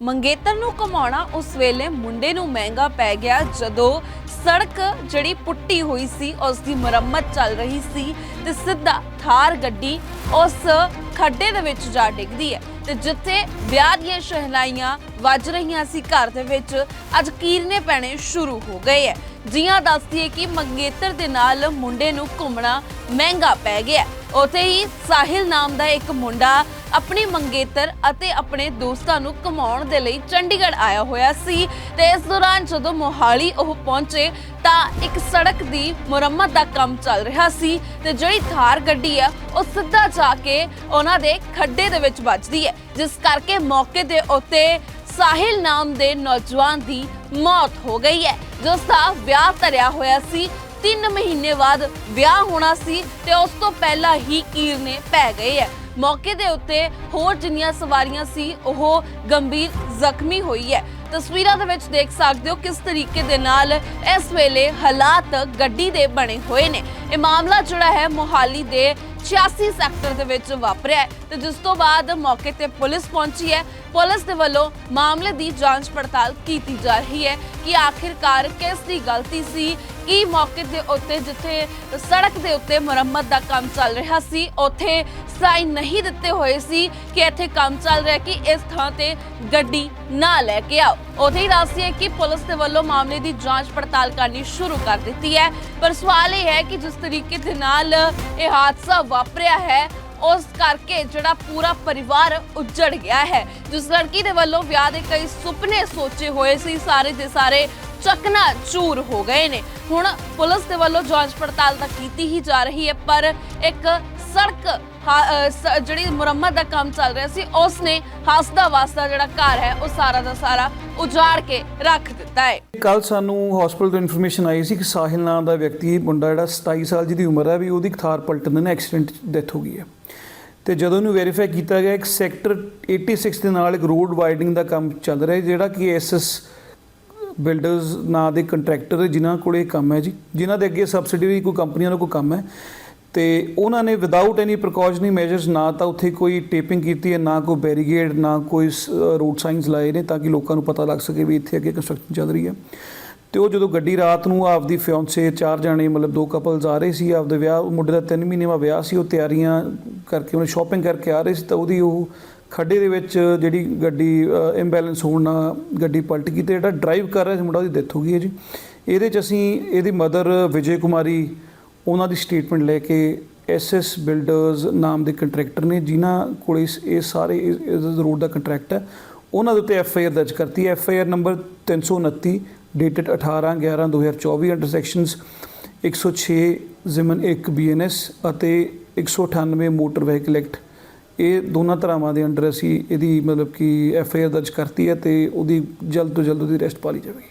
ਮੰਗੇਤਰ ਨੂੰ ਕਮਾਉਣਾ ਉਸ ਵੇਲੇ ਮੁੰਡੇ ਨੂੰ ਮਹਿੰਗਾ ਪੈ ਗਿਆ ਜਦੋਂ ਸੜਕ ਜਿਹੜੀ ਪੁੱਟੀ ਹੋਈ ਸੀ, ਉਸ ਦੀ ਮੁਰੰਮਤ ਚੱਲ ਰਹੀ ਸੀ ਤੇ ਸਿੱਧਾ ਥਾਰ ਗੱਡੀ ਉਸ ਖੱਡੇ ਦੇ ਵਿੱਚ ਜਾ ਡਿੱਗਦੀ ਹੈ ਤੇ ਜਿੱਥੇ ਵਿਆਹ ਦੀਆਂ ਸ਼ਹਿਨਾਈਆਂ ਵੱਜ ਰਹੀਆਂ ਸੀ ਘਰ ਦੇ ਵਿੱਚ, ਅੱਜ ਕੀਰਨੇ ਪੈਣੇ ਸ਼ੁਰੂ ਹੋ ਗਏ ਹੈ। ਜੀਆਂ ਦੱਸਦੀ ਹੈ ਕਿ ਮੰਗੇਤਰ ਦੇ ਨਾਲ ਮੁੰਡੇ ਨੂੰ ਘੁੰਮਣਾ ਮਹਿੰਗਾ ਪੈ ਗਿਆ ਉਥੇ ਹੀ ਸਾਹਿਲ ਨਾਮ ਦਾ ਇੱਕ ਮੁੰਡਾ ਆਪਣੀ ਮੰਗੇਤਰ ਅਤੇ ਆਪਣੇ ਦੋਸਤਾਂ ਨੂੰ ਕਮਾਉਣ ਦੇ ਲਈ ਚੰਡੀਗੜ੍ਹ ਆਇਆ ਹੋਇਆ ਸੀ ਤੇ ਇਸ ਦੌਰਾਨ ਜਦੋਂ ਮੋਹਾਲੀ ਉਹ ਪਹੁੰਚੇ ਤਾਂ ਇੱਕ ਸੜਕ ਦੀ ਮੁਰੰਮਤ ਦਾ ਕੰਮ ਚੱਲ ਰਿਹਾ ਸੀ ਤੇ ਜਿਹੜੀ ਥਾਰ ਗੱਡੀ ਹੈ ਉਹ ਸਿੱਧਾ ਜਾ ਕੇ ਉਹਨਾਂ ਦੇ ਖੱਡੇ ਦੇ ਵਿੱਚ ਵੱਜਦੀ ਹੈ, ਜਿਸ ਕਰਕੇ ਮੌਕੇ ਦੇ ਉੱਤੇ ਸਾਹਿਲ ਨਾਮ ਦੇ ਨੌਜਵਾਨ ਦੀ ਮੌਤ ਹੋ ਗਈ ਹੈ, ਜਿਸ ਦਾ ਵਿਆਹ ਧਰਿਆ ਹੋਇਆ ਸੀ। 3 ਮਹੀਨੇ ਬਾਅਦ ਵਿਆਹ ਹੋਣਾ ਸੀ ਤੇ ਉਸ ਤੋਂ ਪਹਿਲਾਂ ਹੀ ਕੀਰਨੇ ਪੈ ਗਏ ਹੈ। ਮੌਕੇ ਦੇ ਉੱਤੇ ਹੋਰ ਜਿੰਨੀਆਂ ਸਵਾਰੀਆਂ ਸੀ, ਉਹ ਗੰਭੀਰ ਜ਼ਖਮੀ ਹੋਈ ਹੈ। ਤਸਵੀਰਾਂ ਦੇ ਵਿੱਚ ਦੇਖ ਸਕਦੇ ਹੋ ਕਿਸ ਤਰੀਕੇ ਦੇ ਨਾਲ ਇਸ ਵੇਲੇ ਹਾਲਾਤ ਗੱਡੀ ਦੇ ਬਣੇ ਹੋਏ ਨੇ। ਇਹ ਮਾਮਲਾ ਜਿਹੜਾ ਹੈ ਮੋਹਾਲੀ ਦੇ 86 ਸੈਕਟਰ ਦੇ ਵਿੱਚ ਵਾਪਰਿਆ ਤੇ ਜਿਸ ਤੋਂ ਬਾਅਦ ਮੌਕੇ ਤੇ ਪੁਲਿਸ ਪਹੁੰਚੀ ਹੈ। ਪੁਲਿਸ ਦੇ ਵੱਲੋਂ ਮਾਮਲੇ ਦੀ ਜਾਂਚ ਪੜਤਾਲ ਕੀਤੀ ਜਾ ਰਹੀ ਹੈ ਕਿ ਆਖਿਰਕਾਰ ਕਿਸ ਦੀ ਗਲਤੀ ਸੀ, ਕੀ ਮੌਕੇ ਦੇ ਉੱਤੇ ਜਿੱਥੇ ਸੜਕ ਦੇ ਉੱਤੇ ਮੁਰੰਮਤ ਦਾ ਕੰਮ ਚੱਲ ਰਿਹਾ ਸੀ, ਉੱਥੇ ਸਾਈਨ ਨਹੀਂ ਦਿੱਤੇ ਹੋਏ ਸੀ ਕਿ ਇੱਥੇ ਕੰਮ ਚੱਲ ਰਿਹਾ ਕਿ ਇਸ ਥਾਂ ਤੇ ਗੱਡੀ ਨਾ ਲੈ ਕੇ ਆਓ। ਉੱਥੇ ਹੀ ਦੱਸਦੀ ਹੈ ਕਿ ਪੁਲਿਸ ਦੇ ਵੱਲੋਂ ਮਾਮਲੇ ਦੀ ਜਾਂਚ ਪੜਤਾਲ ਕਰਨੀ ਸ਼ੁਰੂ ਕਰ ਦਿੱਤੀ ਹੈ। ਪਰ ਸਵਾਲ ਇਹ ਹੈ ਕਿ ਜਿਸ ਤਰੀਕੇ ਦੇ ਨਾਲ ਇਹ ਹਾਦਸਾ ਵਾਪਰਿਆ ਹੈ, ਉਸ ਕਰਕੇ ਜਿਹੜਾ ਪੂਰਾ ਪਰਿਵਾਰ ਉੱਜੜ ਗਿਆ ਹੈ। ਜਿਸ ਲੜਕੀ ਦੇ ਵੱਲੋਂ ਵਿਆਹ ਦੇ ਕਈ ਸੁਪਨੇ ਸੋਚੇ ਹੋਏ ਸੀ, ਸਾਰੇ ਦੇ ਸਾਰੇ ਚਕਨਾ ਚੂਰ ਹੋ ਗਏ ਨੇ। ਹੁਣ ਪੁਲਿਸ ਦੇ ਵੱਲੋਂ ਜਾਂਚ ਪੜਤਾਲ ਤਾਂ ਕੀਤੀ ਹੀ ਜਾ ਰਹੀ ਹੈ, ਪਰ ਇੱਕ ਸੜਕ ਜਿਹੜੀ ਮੁਰੰਮਤ ਦਾ ਕੰਮ ਚੱਲ ਰਿਹਾ ਸੀ ਉਸ ਨੇ ਹੱਸਦਾ ਵਾਸਤਾ ਜਿਹੜਾ ਘਰ ਹੈ, ਉਹ ਸਾਰਾ ਦਾ ਸਾਰਾ ਉਜਾੜ ਕੇ ਰੱਖ ਦਿੱਤਾ ਹੈ। ਕੱਲ ਸਾਨੂੰ ਹਸਪੀਟਲ ਤੋਂ ਇਨਫੋਰਮੇਸ਼ਨ ਆਈ ਸੀ ਕਿ ਸਾਹਿਲ ਨਾਮ ਦਾ ਵਿਅਕਤੀ, ਮੁੰਡਾ ਜਿਹੜਾ 27 ਸਾਲ ਜਿਹਦੀ ਉਮਰ ਹੈ, ਵੀ ਉਹਦੀ ਥਾਰ ਪਲਟਣ ਦੇ ਨਾਲ ਐਕਸੀਡੈਂਟ ਡੈਥ ਹੋ ਗਈ ਹੈ। ਤੇ ਜਦੋਂ ਇਹਨੂੰ ਵੈਰੀਫਾਈ ਕੀਤਾ ਗਿਆ, ਇੱਕ ਸੈਕਟਰ 86 ਦੇ ਨਾਲ ਇੱਕ ਰੋਡ ਵਾਈਡਿੰਗ ਦਾ ਕੰਮ ਚੱਲ ਰਿਹਾ ਜਿਹੜਾ ਕਿ ਐਸਐਸ ਬਿਲਡਰਸ ਨਾਂ ਦੇ ਕੰਟਰੈਕਟਰ ਜਿਨ੍ਹਾਂ ਕੋਲ ਕੰਮ ਹੈ ਜੀ, ਜਿਨ੍ਹਾਂ ਦੇ ਅੱਗੇ ਸਬਸਿਡੀ ਕੋਈ ਕੰਪਨੀਆਂ ਦਾ ਕੋਈ ਕੰਮ ਹੈ ਤੇ ਉਹਨਾਂ ਨੇ ਵਿਦਆਊਟ ਐਨੀ ਪ੍ਰੀਕਾਸ਼ਨਰੀ ਮੈਜਰਸ ਨਾ ਤਾਂ ਉੱਥੇ ਕੋਈ ਟੇਪਿੰਗ ਕੀਤੀ ਹੈ, ਨਾ ਕੋਈ ਬੈਰੀਗੇਡ ਨਾ ਕੋਈ ਰੋਡ ਸਾਈਨਸ ਲਾਏ ਨੇ ਤਾਂ ਕਿ ਲੋਕਾਂ ਨੂੰ ਪਤਾ ਲੱਗ ਸਕੇ ਵੀ ਇੱਥੇ ਅੱਗੇ ਕੰਸਟਰਕਸ਼ਨ ਚੱਲ ਰਹੀ ਹੈ। ਤੇ ਉਹ ਜਦੋਂ ਗੱਡੀ ਰਾਤ ਨੂੰ ਆਪਦੀ ਫਿਓਂਸੇ ਚਾਰ ਜਾਣੇ, ਮਤਲਬ ਦੋ ਕਪਲਸ ਆ ਰਹੇ ਸੀ, ਆਪਦੇ ਵਿਆਹ ਮੁੰਡੇ ਦਾ 3 ਮਹੀਨੇ ਦਾ ਵਿਆਹ ਸੀ, ਉਹ ਤਿਆਰੀਆਂ ਕਰਕੇ, ਉਹਨੇ ਸ਼ਾਪਿੰਗ ਕਰਕੇ ਆ ਰਹੇ ਸੀ, ਤਾਂ ਉਹਦੀ ਉਹ ਖੱਡੇ ਦੇ ਵਿੱਚ ਜਿਹੜੀ ਗੱਡੀ ਇੰਬੈਲੈਂਸ ਹੋਣ ਨਾਲ ਗੱਡੀ ਪਲਟ ਗਈ ਤੇ ਜਿਹੜਾ ਡਰਾਈਵ ਕਰ ਰਿਹਾ ਸੀ, ਮੁੰਡਾ ਉਹਦੀ ਡੈਥ ਹੋ ਗਈ ਹੈ ਜੀ। ਇਹਦੇ ਚ ਅਸੀਂ, ਇਹਦੀ ਮਦਰ ਵਿਜੇ ਕੁਮਾਰੀ ਉਹਨਾਂ ਦੀ ਸਟੇਟਮੈਂਟ ਲੈ ਕੇ ਐਸਐਸ ਬਿਲਡਰਸ ਨਾਮ ਦੇ ਕੰਟਰੈਕਟਰ ਨੇ, ਜਿਨ੍ਹਾਂ ਕੋਲ ਇਸ, ਇਹ ਸਾਰੇ ਇਸ ਰੋਡ ਦਾ ਕੰਟਰੈਕਟ ਹੈ, ਉਹਨਾਂ ਦੇ ਉੱਤੇ ਐਫ ਆਈ ਆਰ ਦਰਜ ਕਰਤੀ ਹੈ। F I R number 329 dated 18 11 2024 under sections 106 ਜ਼ਿਮਨ 1 ਬੀਐਨਐਸ ਅਤੇ 198 ਮੋਟਰ ਵਹੀਕਲ ਐਕਟ ਇਹ ਦੋਨਾਂ ਧਰਾਵਾਂ ਦੇ ਅੰਡਰ ਅਸੀਂ ਇਹਦੀ ਮਤਲਬ ਕਿ ਐਫ ਆਈ ਆਰ ਦਰਜ ਕਰਤੀ ਹੈ ਤੇ ਉਹਦੀ ਜਲਦ ਤੋਂ ਜਲਦ ਉਹਦੀ ਅਰੈਸਟ ਪਾ ਲਈ ਜਾਵੇਗੀ।